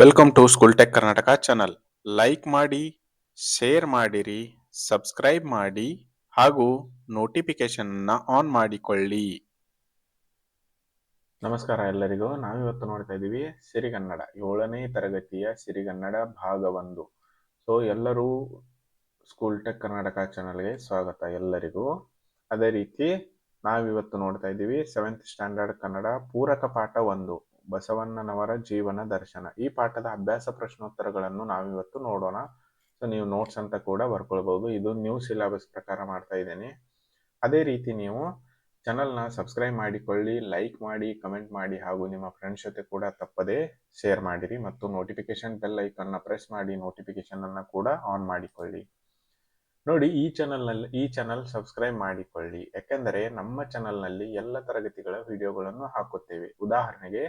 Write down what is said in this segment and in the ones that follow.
Welcome to school tech Karnataka channel like ಮಾಡಿ share ಮಾಡಿರಿ subscribe ಮಾಡಿ, ಹಾಗೂ ನೋಟಿಫಿಕೇಶನ್ ಆನ್ ಮಾಡಿಕೊಳ್ಳಿ. ನಮಸ್ಕಾರ ಎಲ್ಲರಿಗೂ. ನಾವಿವತ್ತು ನೋಡ್ತಾ ಇದ್ದೀವಿ ಸಿರಿಗನ್ನಡ, ಏಳನೇ ತರಗತಿಯ ಸಿರಿಗನ್ನಡ ಭಾಗ ಒಂದು ಸೊ ಎಲ್ಲರೂ ಸ್ಕೂಲ್ ಟೆಕ್ ಕರ್ನಾಟಕ ಚಾನಲ್ಗೆ ಸ್ವಾಗತ ಎಲ್ಲರಿಗೂ. ಅದೇ ರೀತಿ ನಾವಿವತ್ತು ನೋಡ್ತಾ ಇದ್ದೀವಿ ಸೆವೆಂತ್ ಸ್ಟ್ಯಾಂಡರ್ಡ್ ಕನ್ನಡ ಪೂರಕ ಪಾಠ ಒಂದು. ಬಸವಣ್ಣನವರ ಜೀವನ ದರ್ಶನ. ಈ ಪಾಠದ ಅಭ್ಯಾಸ ಪ್ರಶ್ನೋತ್ತರಗಳನ್ನು ನಾವಿವತ್ತು ನೋಡೋಣ. ಸೊ ನೀವು ನೋಟ್ಸ್ ಅಂತ ಕೂಡ ಬರ್ಕೊಳ್ಬಹುದು ಇದು ನ್ಯೂ ಸಿಲೆಬಸ್ ಪ್ರಕಾರ ಮಾಡ್ತಾ ಇದ್ದೇನೆ. ಅದೇ ರೀತಿ ನೀವು ಚಾನಲ್ನ ಸಬ್ಸ್ಕ್ರೈಬ್ ಮಾಡಿಕೊಳ್ಳಿ ಲೈಕ್ ಮಾಡಿ ಕಮೆಂಟ್ ಮಾಡಿ, ಹಾಗೂ ನಿಮ್ಮ ಫ್ರೆಂಡ್ಸ್ ಜೊತೆ ಕೂಡ ತಪ್ಪದೇ ಶೇರ್ ಮಾಡಿರಿ ಮತ್ತು ನೋಟಿಫಿಕೇಶನ್ ಬೆಲ್ ಐಕನ್ನ ಪ್ರೆಸ್ ಮಾಡಿ ನೋಟಿಫಿಕೇಶನ್ ಅನ್ನ ಕೂಡ ಆನ್ ಮಾಡಿಕೊಳ್ಳಿ. ನೋಡಿ, ಈ ಚಾನಲ್ನಲ್ಲಿ ಈ ಚಾನಲ್ ಸಬ್ಸ್ಕ್ರೈಬ್ ಮಾಡಿಕೊಳ್ಳಿ. ಯಾಕೆಂದರೆ ನಮ್ಮ ಚಾನಲ್ನಲ್ಲಿ ಎಲ್ಲ ತರಗತಿಗಳ ವಿಡಿಯೋಗಳನ್ನು ಹಾಕುತ್ತೇವೆ. ಉದಾಹರಣೆಗೆ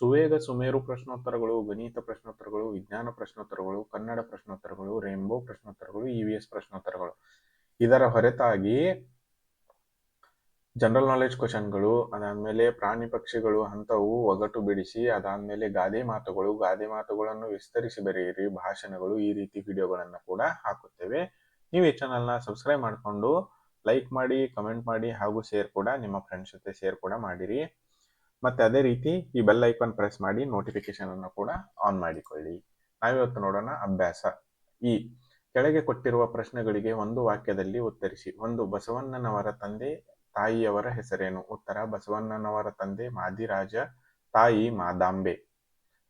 ಸುವೇಗ ಸುಮೇರು ಪ್ರಶ್ನೋತ್ತರಗಳು, ಗಣಿತ ಪ್ರಶ್ನೋತ್ತರಗಳು, ವಿಜ್ಞಾನ ಪ್ರಶ್ನೋತ್ತರಗಳು, ಕನ್ನಡ ಪ್ರಶ್ನೋತ್ತರಗಳು, ರೇನ್ಬೋ ಪ್ರಶ್ನೋತ್ತರಗಳು ಇ ವಿ ಎಸ್ ಪ್ರಶ್ನೋತ್ತರಗಳು. ಇದರ ಹೊರತಾಗಿ ಜನರಲ್ ನಾಲೆಜ್ ಕ್ವಶನ್ಗಳು, ಅದಾದ್ಮೇಲೆ ಪ್ರಾಣಿ ಪಕ್ಷಿಗಳು ಅಂಥವು ಒಗಟು ಬಿಡಿಸಿ, ಅದಾದ್ಮೇಲೆ ಗಾದೆ ಮಾತುಗಳು, ಗಾದೆ ಮಾತುಗಳನ್ನು ವಿಸ್ತರಿಸಿ ಬರೆಯಿರಿ, ಭಾಷಣಗಳು ಈ ರೀತಿ ವಿಡಿಯೋಗಳನ್ನು ಕೂಡ ಹಾಕುತ್ತೇವೆ. ನೀವು ಈ ಚಾನಲ್ನ ಸಬ್ಸ್ಕ್ರೈಬ್ ಮಾಡಿಕೊಂಡು ಲೈಕ್ ಮಾಡಿ ಕಮೆಂಟ್ ಮಾಡಿ ಹಾಗೂ ಶೇರ್ ಕೂಡ ನಿಮ್ಮ ಫ್ರೆಂಡ್ಸ್ ಜೊತೆ ಶೇರ್ ಕೂಡ ಮಾಡಿರಿ. ಮತ್ತೆ ಅದೇ ರೀತಿ ಈ ಬೆಲ್ ಐಕಾನ್ ಪ್ರೆಸ್ ಮಾಡಿ ನೋಟಿಫಿಕೇಶನ್ ಅನ್ನು ಕೂಡ ಆನ್ ಮಾಡಿಕೊಳ್ಳಿ. ನಾವಿವತ್ತು ನೋಡೋಣ ಅಭ್ಯಾಸ. ಈ ಕೆಳಗೆ ಕೊಟ್ಟಿರುವ ಪ್ರಶ್ನೆಗಳಿಗೆ ಒಂದು ವಾಕ್ಯದಲ್ಲಿ ಉತ್ತರಿಸಿ. ಒಂದು ಬಸವಣ್ಣನವರ ತಂದೆ ತಾಯಿಯವರ ಹೆಸರೇನು? ಉತ್ತರ, ಬಸವಣ್ಣನವರ ತಂದೆ ಮಾದಿರಾಜ, ತಾಯಿ ಮಾದಾಂಬೆ.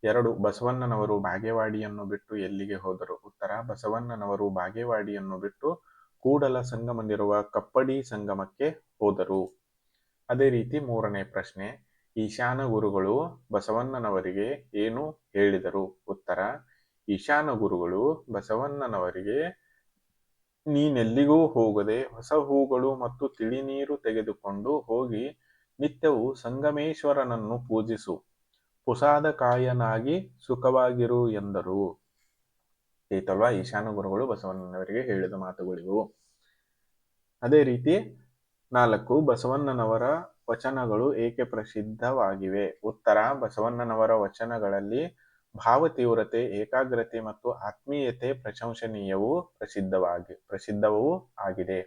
ಎರಡು, ಬಸವಣ್ಣನವರು ಬಾಗೇವಾಡಿಯನ್ನು ಬಿಟ್ಟು ಎಲ್ಲಿಗೆ ಹೋದರು? ಉತ್ತರ, ಬಸವಣ್ಣನವರು ಬಾಗೇವಾಡಿಯನ್ನು ಬಿಟ್ಟು ಕೂಡಲ ಸಂಗಮನಿರುವ ಕಪ್ಪಡಿ ಸಂಗಮಕ್ಕೆ ಹೋದರು. ಅದೇ ರೀತಿ ಮೂರನೇ ಪ್ರಶ್ನೆ ಈಶಾನ ಗುರುಗಳು ಬಸವಣ್ಣನವರಿಗೆ ಏನು ಹೇಳಿದರು? ಉತ್ತರ ಈಶಾನ ಗುರುಗಳು ಬಸವಣ್ಣನವರಿಗೆ, ನೀನೆಲ್ಲಿಗೂ ಹೋಗದೆ ಹೊಸ ಹೂಗಳು ಮತ್ತು ತಿಳಿನೀರು ತೆಗೆದುಕೊಂಡು ಹೋಗಿ ನಿತ್ಯವೂ ಸಂಗಮೇಶ್ವರನನ್ನು ಪೂಜಿಸು. ಪುಸಾದಕಾಯನಾಗಿ ಸುಖವಾಗಿರು ಎಂದರು. ಐತಲ್ವಾ ಈಶಾನ ಗುರುಗಳು ಬಸವಣ್ಣನವರಿಗೆ ಹೇಳಿದ ಮಾತುಗಳಿವು. ಅದೇ ರೀತಿ ನಾಲ್ಕು, ಬಸವಣ್ಣನವರ ವಚನಗಳು ಏಕೆ ಪ್ರಸಿದ್ಧವಾಗಿವೆ? ಉತ್ತರ, ಬಸವಣ್ಣನವರ ವಚನಗಳಲ್ಲಿ ಭಾವತೀವ್ರತೆ ಏಕಾಗ್ರತೆ ಮತ್ತು ಆತ್ಮೀಯತೆ ಪ್ರಶಂಸನೀಯವು ಪ್ರಸಿದ್ಧವಾಗಿ, ಪ್ರಸಿದ್ಧವೂ ಆಗಿದೆ.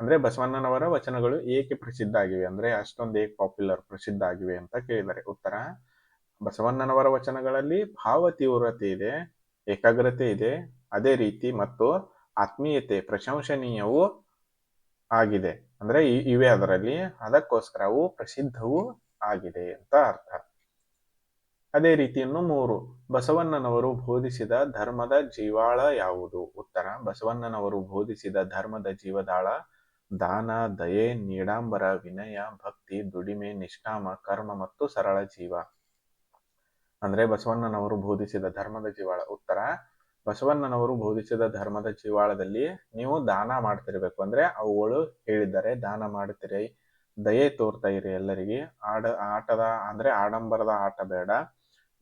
ಅಂದ್ರೆ ಬಸವಣ್ಣನವರ ವಚನಗಳು ಏಕೆ ಪ್ರಸಿದ್ಧ ಆಗಿವೆ ಅಂದ್ರೆ ಅಷ್ಟೊಂದು ಏಕೆ ಪಾಪ್ಯುಲರ್ ಪ್ರಸಿದ್ಧ ಆಗಿವೆ ಅಂತ ಕೇಳಿದ್ದಾರೆ ಉತ್ತರ, ಬಸವಣ್ಣನವರ ವಚನಗಳಲ್ಲಿ ಭಾವ ತೀವ್ರತೆ ಇದೆ, ಏಕಾಗ್ರತೆ ಇದೆ, ಅದೇ ರೀತಿ ಮತ್ತು ಆತ್ಮೀಯತೆ ಪ್ರಶಂಸನೀಯವೂ ಆಗಿದೆ. ಅಂದ್ರೆ ಇವೆ ಅದರಲ್ಲಿ. ಅದಕ್ಕೋಸ್ಕರ ಅವು ಪ್ರಸಿದ್ಧವೂ ಆಗಿದೆ ಅಂತ ಅರ್ಥ. ಅದೇ ರೀತಿ ಇನ್ನು ಮೂರು. ಬಸವಣ್ಣನವರು ಬೋಧಿಸಿದ ಧರ್ಮದ ಜೀವಾಳ ಯಾವುದು? ಉತ್ತರ. ಬಸವಣ್ಣನವರು ಬೋಧಿಸಿದ ಧರ್ಮದ ಜೀವದಾಳ ದಾನ, ದಯೆ, ನೀಡಾಂಬರ, ವಿನಯ, ಭಕ್ತಿ, ದುಡಿಮೆ, ನಿಷ್ಠಾಮ, ಕರ್ಮ ಮತ್ತು ಸರಳ ಜೀವ. ಅಂದ್ರೆ ಬಸವಣ್ಣನವರು ಬೋಧಿಸಿದ ಧರ್ಮದ ಜೀವಾಳ. ಉತ್ತರ. ಬಸವಣ್ಣನವರು ಬೋಧಿಸಿದ ಧರ್ಮದ ಜೀವಾಳದಲ್ಲಿ ನೀವು ದಾನ ಮಾಡ್ತಿರ್ಬೇಕು. ಅಂದ್ರೆ ಅವುಗಳು ಹೇಳಿದ್ದಾರೆ, ದಾನ ಮಾಡ್ತೀರಿ, ದಯೆ ತೋರ್ತಾ ಇರಿ ಎಲ್ಲರಿಗೆ. ಆಡ, ಆಟದ, ಅಂದ್ರೆ ಆಡಂಬರದ ಆಟ ಬೇಡ.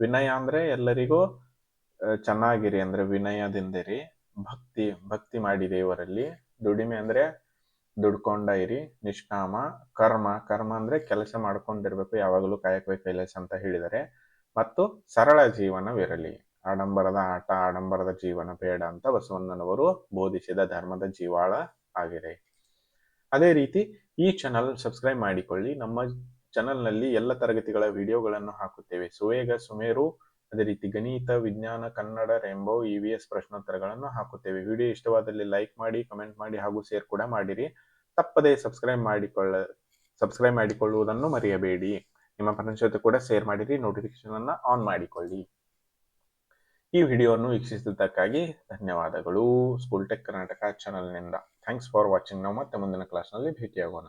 ವಿನಯ ಅಂದ್ರೆ ಎಲ್ಲರಿಗೂ ಚೆನ್ನಾಗಿರಿ ಅಂದ್ರೆ ವಿನಯದಿಂದಿರಿ. ಭಕ್ತಿ ಭಕ್ತಿ ಮಾಡಿ ದೇವರಲ್ಲಿ. ದುಡಿಮೆ ಅಂದ್ರೆ ದುಡ್ಕೊಂಡ ಇರಿ. ನಿಷ್ಕಾಮ, ಕರ್ಮ. ಕರ್ಮ ಅಂದ್ರೆ ಕೆಲಸ ಮಾಡ್ಕೊಂಡಿರ್ಬೇಕು. ಯಾವಾಗಲೂ ಕಾಯಕವೇ ಕೈಲಾಸ ಅಂತ ಹೇಳಿದರೆ ಮತ್ತು ಸರಳ ಜೀವನವಿರಲಿ. ಆಡಂಬರದ ಆಟ, ಆಡಂಬರದ ಜೀವನ, ಬೇಡ ಅಂತ ಬಸವಣ್ಣನವರು ಬೋಧಿಸಿದ ಧರ್ಮದ ಜೀವಾಳ ಆಗಿದೆ. ಅದೇ ರೀತಿ ಈ ಚಾನಲ್ ಸಬ್ಸ್ಕ್ರೈಬ್ ಮಾಡಿಕೊಳ್ಳಿ. ನಮ್ಮ ಚಾನಲ್ನಲ್ಲಿ ಎಲ್ಲ ತರಗತಿಗಳ ವಿಡಿಯೋಗಳನ್ನು ಹಾಕುತ್ತೇವೆ. ಸುವೇಗ, ಸುಮೇರು, ಅದೇ ರೀತಿ ಗಣಿತ, ವಿಜ್ಞಾನ, Kannada rainbow E V S ಪ್ರಶ್ನೋತ್ತರಗಳನ್ನು ಹಾಕುತ್ತೇವೆ. ವಿಡಿಯೋ ಇಷ್ಟವಾದಲ್ಲಿ ಲೈಕ್ ಮಾಡಿ ಕಮೆಂಟ್ ಮಾಡಿ ಹಾಗೂ ಶೇರ್ ಕೂಡ ಮಾಡಿರಿ. ತಪ್ಪದೇ ಸಬ್ಸ್ಕ್ರೈಬ್ ಮಾಡಿಕೊಳ್ಳ ಸಬ್ಸ್ಕ್ರೈಬ್ ಮಾಡಿಕೊಳ್ಳುವುದನ್ನು ಮರೆಯಬೇಡಿ. ನಿಮ್ಮ ಫ್ರೆಂಡ್ಸ್ ಜೊತೆ ಕೂಡ ಶೇರ್ ಮಾಡಿರಿ ನೋಟಿಫಿಕೇಶನ್ ಅನ್ನ ಆನ್ ಮಾಡಿಕೊಳ್ಳಿ. ಈ ವಿಡಿಯೋವನ್ನು ವೀಕ್ಷಿಸಿದ್ದಕ್ಕಾಗಿ ಧನ್ಯವಾದಗಳು. ಸ್ಕೂಲ್ ಟೆಕ್ ಕರ್ನಾಟಕ ಚಾನಲ್ನಿಂದ ಥ್ಯಾಂಕ್ಸ್ ಫಾರ್ ವಾಚಿಂಗ್ ನಾವು ಮತ್ತೆ ಮುಂದಿನ ಕ್ಲಾಸ್ನಲ್ಲಿ ಭೇಟಿಯಾಗೋಣ.